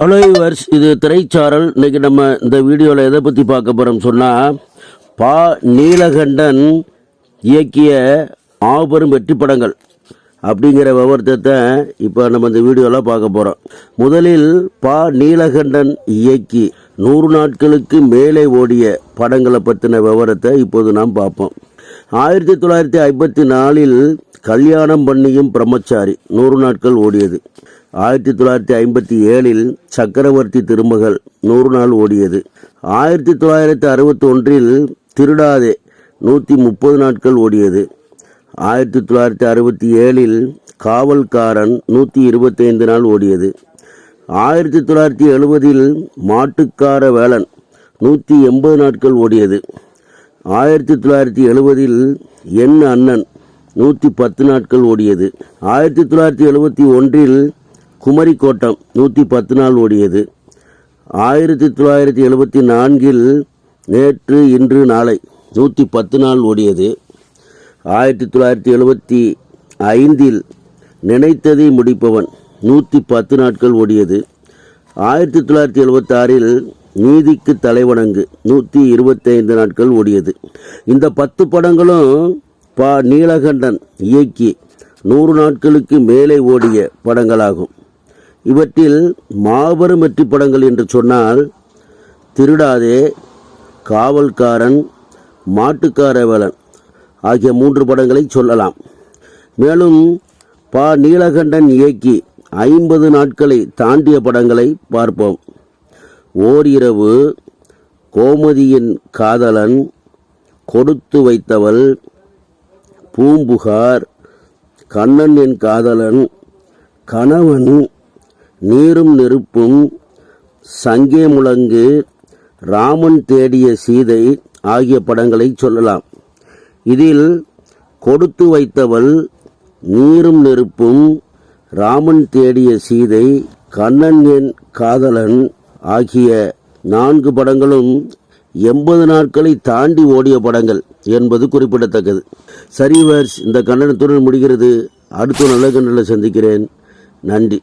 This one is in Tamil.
ஹலோ யூவர்ஸ் இது திரைச்சாரல். இன்னைக்கு நம்ம இந்த வீடியோவில் எதை பற்றி பார்க்க போகிறோம் சொன்னால் பா நீலகண்டன் இயக்கிய மாபெரும் வெற்றி படங்கள் அப்படிங்கிற விவரத்தை இப்போ நம்ம இந்த வீடியோவில் பார்க்க போகிறோம் முதலில் பா நீலகண்டன் இயக்கி நூறு நாட்களுக்கு மேலே ஓடிய படங்களை பற்றின விவரத்தை இப்போது நாம் பார்ப்போம். ஆயிரத்தி தொள்ளாயிரத்தி ஐம்பத்தி நாலில் கல்யாணம் பண்ணியும் பிரம்மச்சாரி. நூறு நாட்கள் ஓடியது. ஆயிரத்தி தொள்ளாயிரத்தி ஐம்பத்தி ஏழில் சக்கரவர்த்தி திருமகள் நூறு நாள் ஓடியது. ஆயிரத்தி தொள்ளாயிரத்தி அறுபத்தி ஒன்றில் திருடாதே நூற்றி முப்பது நாட்கள் ஓடியது. ஆயிரத்தி தொள்ளாயிரத்தி அறுபத்தி ஏழில் காவல்காரன் நூற்றி இருபத்தைந்து நாள் ஓடியது. ஆயிரத்தி தொள்ளாயிரத்தி எழுபதில் மாட்டுக்கார வேளன் நூற்றி எண்பது நாட்கள் ஓடியது. ஆயிரத்தி தொள்ளாயிரத்தி எழுபதில் என் அண்ணன் நூற்றி பத்து நாட்கள் ஓடியது. ஆயிரத்தி தொள்ளாயிரத்தி எழுபத்தி ஒன்றில் குமரி கோட்டம் நூற்றி பத்து நாள் ஓடியது. ஆயிரத்தி தொள்ளாயிரத்தி எழுபத்தி நான்கில் நேற்று இன்று நாளை நூற்றி பத்து நாள் ஓடியது. ஆயிரத்தி தொள்ளாயிரத்தி எழுபத்தி ஐந்தில் நினைத்ததை முடிப்பவன் நூற்றி பத்து நாட்கள் ஓடியது. ஆயிரத்தி தொள்ளாயிரத்தி எழுபத்தாறில் நீதிக்கு தலைவணங்கு. நூற்றி இருபத்தைந்து நாட்கள் ஓடியது. இந்த பத்து படங்களும் பா. நீலகண்டன் இயக்கி நூறு நாட்களுக்கு மேலே ஓடிய படங்களாகும். இவற்றில் மாபெரும் வெற்றி படங்கள் என்று சொன்னால் திருடாதே காவல்காரன் மாட்டுக்காரவலன் ஆகிய மூன்று படங்களை சொல்லலாம். மேலும் பா. நீலகண்டன் இயக்கி ஐம்பது நாட்களை தாண்டிய படங்களை பார்ப்போம். ஓரிரவு கோமதியின் காதலன் கொடுத்து வைத்தவள் பூம்புகார் கண்ணன் என் காதலன் கணவன் நீரும் நெருப்பும் சங்கே முழங்கு ராமன் தேடிய சீதை ஆகிய படங்களை சொல்லலாம். இதில் கொடுத்து வைத்தவள் நீரும் நெருப்பும் ராமன் தேடிய சீதை கண்ணன் என் காதலன் ஆகிய நான்கு படங்களும் எண்பது நாட்களை தாண்டி ஓடிய படங்கள் என்பது குறிப்பிடத்தக்கது. சரிவர்ஸ் இந்த கண்டனத்துடன் முடிகிறது. அடுத்த நல்ல கண்டனில் சந்திக்கிறேன். நன்றி.